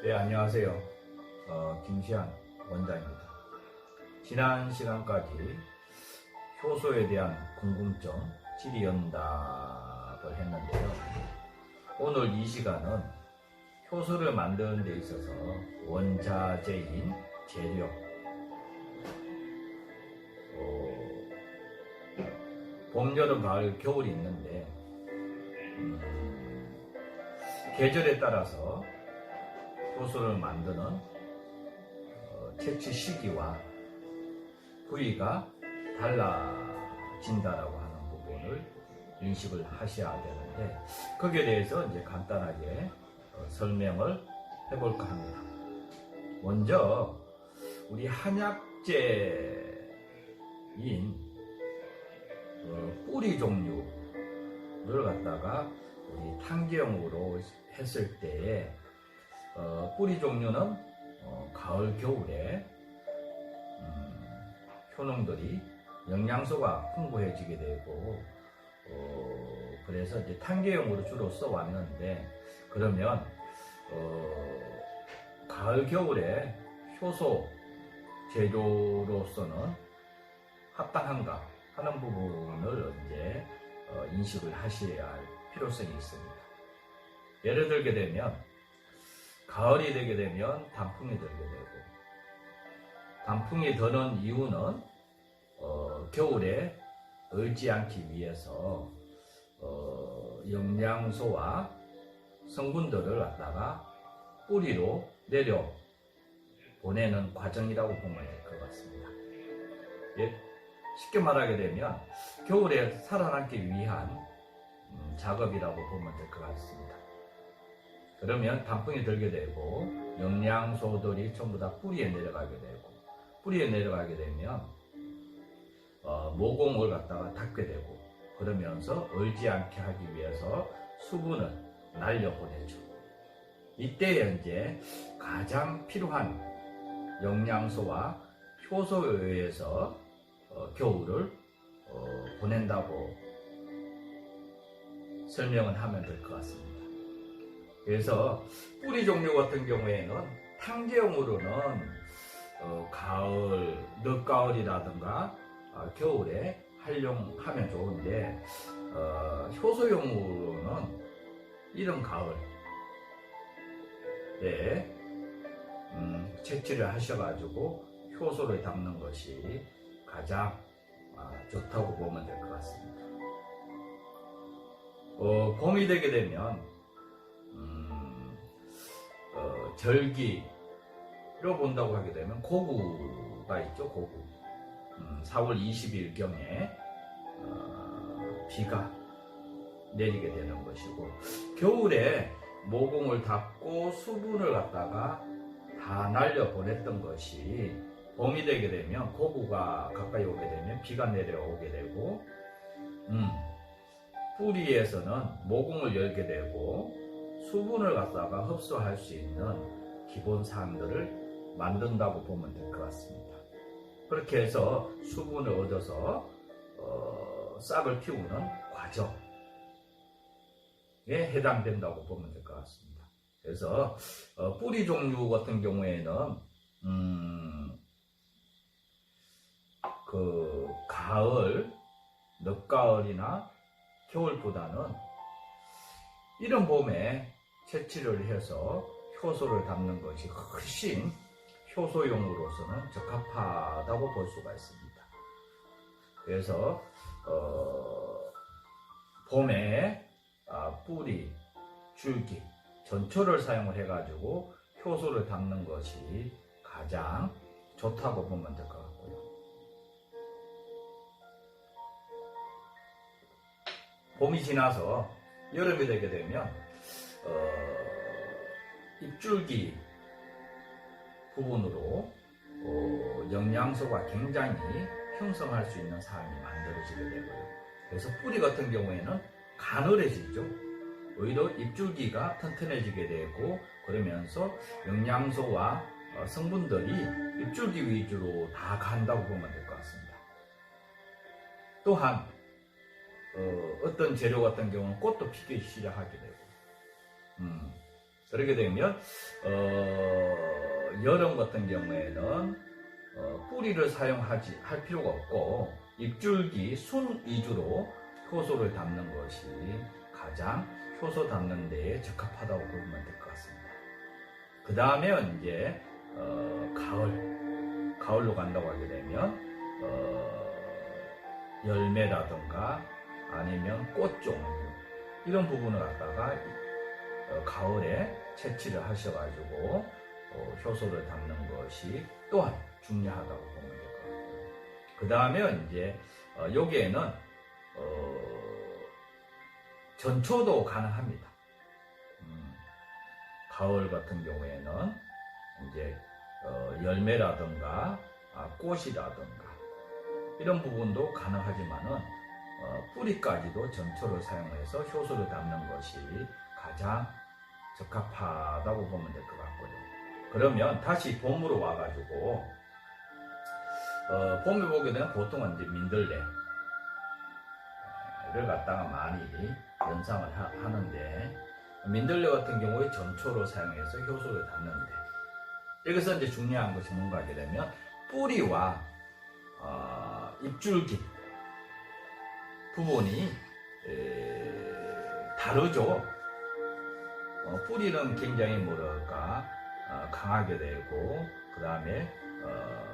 네, 안녕하세요. 어, 김시안 원장입니다. 지난 시간까지 효소에 대한 궁금증 질의 연답을 했는데요. 오늘 이 시간은 효소를 만드는 데 있어서 원자재인 재료, 어, 봄, 여름, 가을, 겨울이 있는데 음, 계절에 따라서 효소를 만드는 어, 채취 시기와 부위가 달라진다라고 하는 부분을 인식을 하셔야 되는데 거기에 대해서 이제 간단하게 어, 설명을 해볼까 합니다. 먼저 우리 한약재인 어, 뿌리 종류를 갖다가 우리 탕경으로 했을 때에 어, 뿌리 종류는 어, 가을 겨울에 음, 효능들이 영양소가 풍부해지게 되고 어, 그래서 이제 탄계용으로 주로 써왔는데 그러면 어, 가을 겨울에 효소 제조로서는 합당한가 하는 부분을 이제 어, 인식을 하셔야 할 필요성이 있습니다. 예를 들게 되면 가을이 되게 되면 단풍이 들게 되고 단풍이 드는 이유는 어, 겨울에 얼지 않기 위해서 어, 영양소와 성분들을 갖다가 뿌리로 내려 보내는 과정이라고 보면 될 것 같습니다. 예, 쉽게 말하게 되면 겨울에 살아남기 위한 음, 작업이라고 보면 될 것 같습니다. 그러면 단풍이 들게 되고 영양소들이 전부 다 뿌리에 내려가게 되고 뿌리에 내려가게 되면 어, 모공을 갖다가 닦게 되고 그러면서 얼지 않게 하기 위해서 수분을 날려보내죠. 이때 이제 가장 필요한 영양소와 효소에 의해서 어, 겨울을 어, 보낸다고 설명을 하면 될 것 같습니다. 그래서 뿌리 종류 같은 경우에는 탕제용으로는 어, 가을, 늦가을이라든가 어, 겨울에 활용하면 좋은데 어, 효소용으로는 이른 가을 때 음, 채취를 하셔가지고 효소를 담는 것이 가장 아, 좋다고 보면 될 것 같습니다. 어, 봄이 되게 되면 절기로 본다고 하게 되면 고구가 있죠, 고구. 음, 4월 20일경에 어, 비가 내리게 되는 것이고 겨울에 모공을 닫고 수분을 갖다가 다 날려 보냈던 것이 봄이 되게 되면 고구가 가까이 오게 되면 비가 내려오게 되고 음, 뿌리에서는 모공을 열게 되고 수분을 갖다가 흡수할 수 있는 기본 사항들을 만든다고 보면 될 것 같습니다. 그렇게 해서 수분을 얻어서 어, 싹을 틔우는 과정에 해당된다고 보면 될 것 같습니다. 그래서 어, 뿌리 종류 같은 경우에는 음, 그 가을, 늦가을이나 겨울보다는 이런 봄에 채취를 해서 효소를 담는 것이 훨씬 효소용으로서는 적합하다고 볼 수가 있습니다. 그래서 어, 봄에 아, 뿌리, 줄기, 전초를 사용을 해가지고 효소를 담는 것이 가장 좋다고 보면 될 것 같고요. 봄이 지나서 여름이 되게 되면 어, 잎줄기 부분으로 어, 영양소가 굉장히 형성할 수 있는 사항이 만들어지게 되고요. 그래서 뿌리 같은 경우에는 가늘해지죠. 오히려 잎줄기가 튼튼해지게 되고 그러면서 영양소와 어, 성분들이 잎줄기 위주로 다 간다고 보면 될 것 같습니다. 또한 어, 떤 재료 같은 경우는 꽃도 피기 시작하게 되고 음, 그렇게 되면 어, 여름 같은 경우에는 어, 뿌리를 사용하지 할 필요가 없고 잎줄기 순 위주로 효소를 담는 것이 가장 효소 담는 데에 적합하다고 보면 될 것 같습니다. 그 다음에 이제 어, 가을 가을로 간다고 하게 되면 어, 열매라든가 아니면 꽃 종류 이런 부분을 갖다가 어, 가을에 채취를 하셔가지고 어, 효소를 담는 것이 또한 중요하다고 보면 될 것 같아요. 그 다음에 이제 어, 여기에는 어, 전초도 가능합니다. 음, 가을 같은 경우에는 이제 어, 열매라든가 아, 꽃이라든가 이런 부분도 가능하지만은 어, 뿌리까지도 전초를 사용해서 효소를 담는 것이 가장 적합하다고 보면 될 것 같고요. 그러면 다시 봄으로 와가지고 어, 봄에 보게 되면 보통은 이제 민들레를 갖다가 많이 연상을 하, 하는데 민들레 같은 경우에 전초로 사용해서 효소를 담는데 여기서 이제 중요한 것이 뭔가 하게 되면 뿌리와 어, 잎줄기 부분이 에, 다르죠. 어, 뿌리는 굉장히 뭐랄까 어, 강하게 되고 그 다음에 어,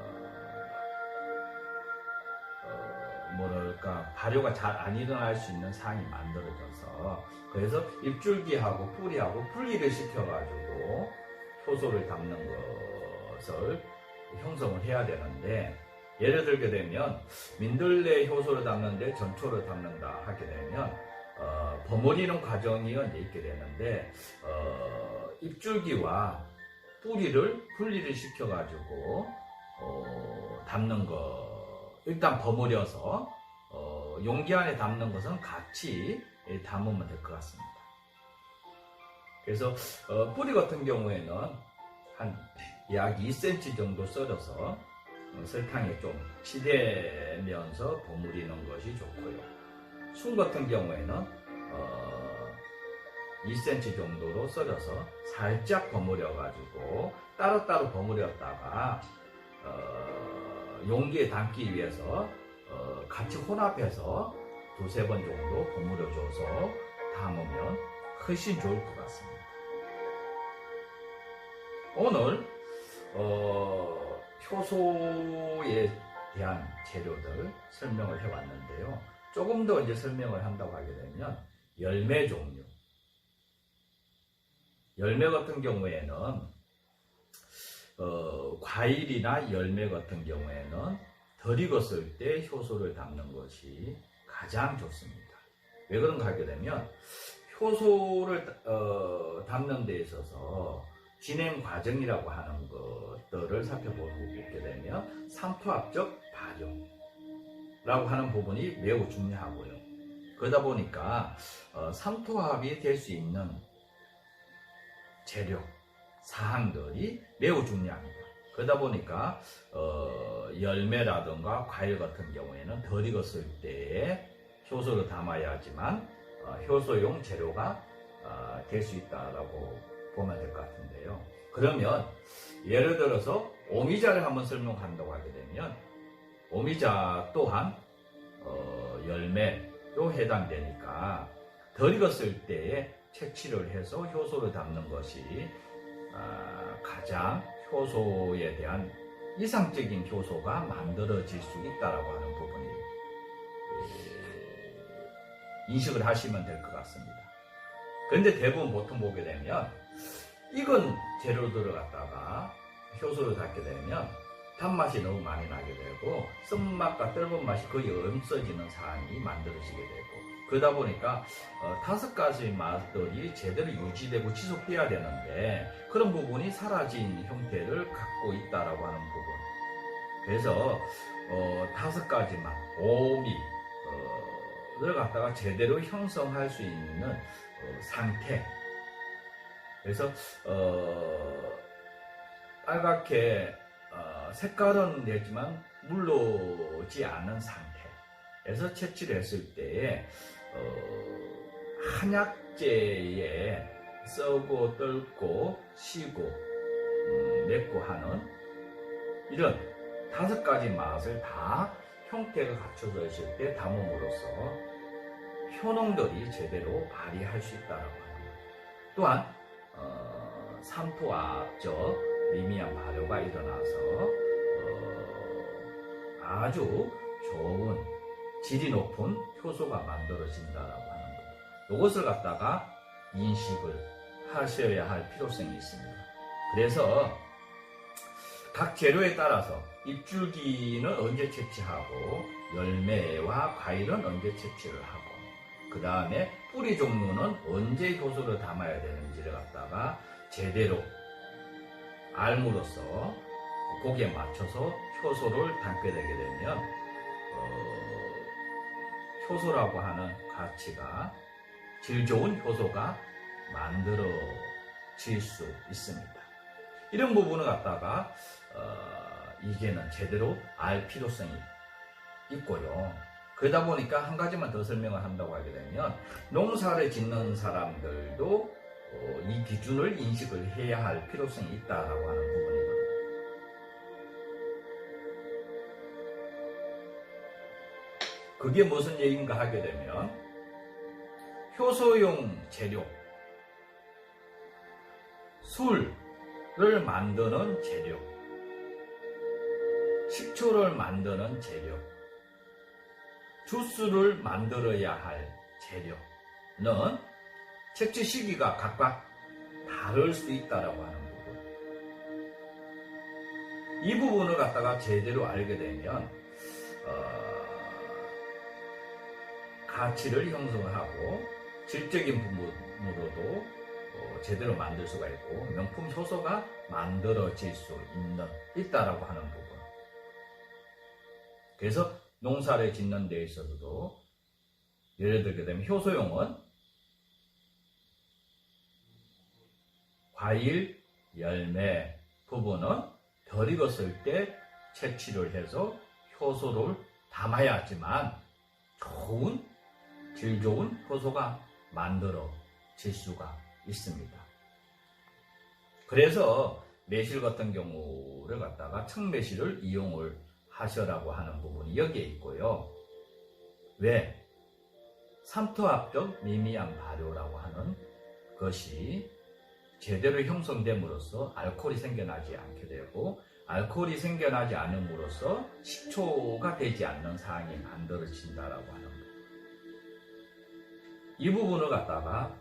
뭐랄까 발효가 잘 안 일어날 수 있는 상이 만들어져서 그래서 잎줄기하고 뿌리하고 분리를 시켜가지고 효소를 담는 것을 형성을 해야 되는데 예를 들게 되면 민들레 효소를 담는데 전초를 담는다 하게 되면 어, 버무리는 과정이 이제 있게 되는데 어, 잎줄기와 뿌리를 분리를 시켜가지고 어, 담는 거 일단 버무려서 어, 용기 안에 담는 것은 같이 예, 담으면 될 것 같습니다. 그래서 어, 뿌리 같은 경우에는 한 약 2cm 정도 썰어서 어, 설탕에 좀 치대면서 버무리는 것이 좋고요. 순 같은 경우에는 어, 2cm 정도로 썰어서 살짝 버무려 가지고 따로따로 버무렸다가 어, 용기에 담기 위해서 어, 같이 혼합해서 두세 번 정도 버무려 줘서 담으면 훨씬 좋을 것 같습니다. 오늘 어, 효소에 대한 재료들 설명을 해왔는데요. 조금 더 이제 설명을 한다고 하게 되면 열매 종류. 열매 같은 경우에는 어, 과일이나 열매 같은 경우에는 덜 익었을 때 효소를 담는 것이 가장 좋습니다. 왜 그런가 하게 되면 효소를 어, 담는 데 있어서 진행 과정이라고 하는 것들을 살펴보게 되면 삼투압적 발효 라고 하는 부분이 매우 중요하고요. 그러다 보니까 어, 삼투압이 될 수 있는 재료, 사항들이 매우 중요합니다. 그러다 보니까 어, 열매라든가 과일 같은 경우에는 덜 익었을 때에 효소를 담아야 하지만 어, 효소용 재료가 어, 될수 있다라고 보면 될 것 같은데요. 그러면 예를 들어서 오미자를 한번 설명한다고 하게 되면 오미자 또한 어, 열매로 해당되니까 덜 익었을 때에 채취를 해서 효소를 담는 것이 아, 가장 효소에 대한 이상적인 효소가 만들어질 수 있다라고 하는 부분이 예, 인식을 하시면 될 것 같습니다. 그런데 대부분 보통 보게 되면 익은 재료들을 갖다가 효소를 닿게 되면 단맛이 너무 많이 나게 되고 쓴맛과 떫은 맛이 거의 없어지는 상황이 만들어지게 되고 그러다 보니까 어, 다섯 가지 맛들이 제대로 유지되고 지속돼야 되는데 그런 부분이 사라진 형태를 갖고 있다라고 하는 부분. 그래서 어, 다섯 가지 맛 오미를 어, 갖다가 제대로 형성할 수 있는 어, 상태. 그래서 어, 빨갛게 어, 색깔은 내지만 물르지 않은 상태에서 채취를 했을 때에 어, 한약재의 썩고 떨고 쉬고 음, 맺고 하는 이런 다섯 가지 맛을 다 형태가 갖춰져 있을 때 담음으로써 효능들이 제대로 발휘할 수 있다라고 것. 또한 어, 삼투압적 미미한 발효가 일어나서 어, 아주 좋은 질이 높은 효소가 만들어진다라고 하는 것. 이것을 갖다가 인식을 하셔야 할 필요성이 있습니다. 그래서 각 재료에 따라서 잎줄기는 언제 채취하고 열매와 과일은 언제 채취를 하고 그 다음에 뿌리 종류는 언제 효소를 담아야 되는지를 갖다가 제대로 알므로써 거기에 맞춰서 효소를 담게 되게 되면 어, 효소라고 하는 가치가 질 좋은 효소가 만들어질 수 있습니다. 이런 부분을 갖다가 어, 이제는 제대로 알 필요성이 있고요. 그러다 보니까 한 가지만 더 설명을 한다고 하게 되면 농사를 짓는 사람들도 어, 이 기준을 인식을 해야 할 필요성이 있다라고 하는 부분이거든요. 그게 무슨 얘기인가 하게 되면 효소용 재료 술을 만드는 재료 식초를 만드는 재료 주스를 만들어야 할 재료는 채취 시기가 각각 다를 수 있다라고 하는 부분. 이 부분을 갖다가 제대로 알게 되면 어, 가치를 형성하고 질적인 부분으로도 어, 제대로 만들 수가 있고 명품 효소가 만들어질 수 있는 있다라고 하는 부분. 그래서 농사를 짓는 데 있어서도 예를 들게 되면 효소용은 과일, 열매 부분은 덜 익었을 때 채취를 해서 효소를 담아야 하지만 좋은 질 좋은 효소가 만들어질 수가 있습니다. 그래서 매실 같은 경우를 갖다가 청매실을 이용을 하셔라고 하는 부분이 여기에 있고요. 왜? 삼투압적 미미한 발효라고 하는 것이 제대로 형성됨으로써 알코올이 생겨나지 않게 되고 알코올이 생겨나지 않음으로써 식초가 되지 않는 상황이 만들어진다라고 것. 이 부분을 갖다가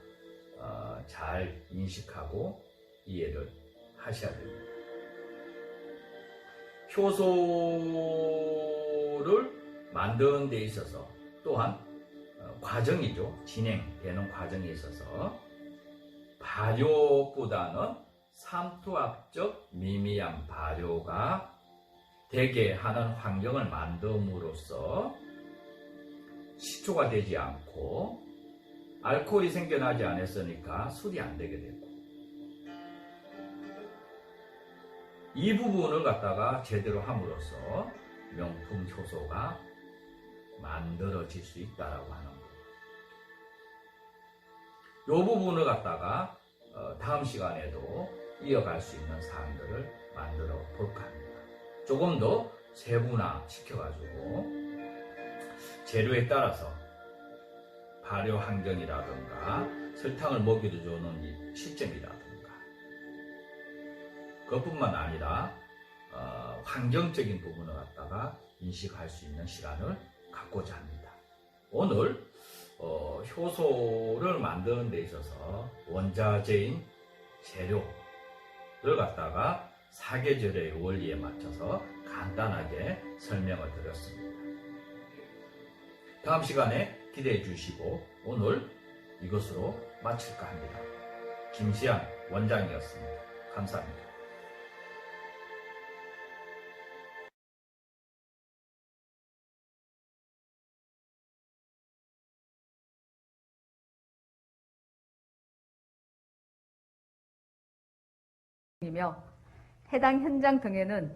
어, 잘 인식하고 이해를 하셔야 됩니다. 효소를 만드는 데 있어서 또한 어, 과정이죠. 진행되는 과정에 있어서 발효보다는 삼투압적 미미한 발효가 되게 하는 환경을 만듦으로써 식초가 되지 않고 알코올이 생겨나지 않았으니까 술이 안 되게 되고 이 부분을 갖다가 제대로 함으로써 명품 효소가 만들어질 수 있다라고 하는 거. 이 부분을 갖다가 어, 다음 시간에도 이어갈 수 있는 사항들을 만들어 볼까 합니다. 조금 더 세분화 시켜가지고 재료에 따라서 발효 환경이라든가 설탕을 먹여주는 이 시점이라든가 그것뿐만 아니라 어, 환경적인 부분을 갖다가 인식할 수 있는 시간을 갖고자 합니다. 오늘 어, 효소를 만드는 데 있어서 원자재인 재료를 갖다가 사계절의 원리에 맞춰서 간단하게 설명을 드렸습니다. 다음 시간에 기대해 주시고 오늘 이것으로 마칠까 합니다. 김시안 원장이었습니다. 감사합니다. 이며 해당 현장 등에는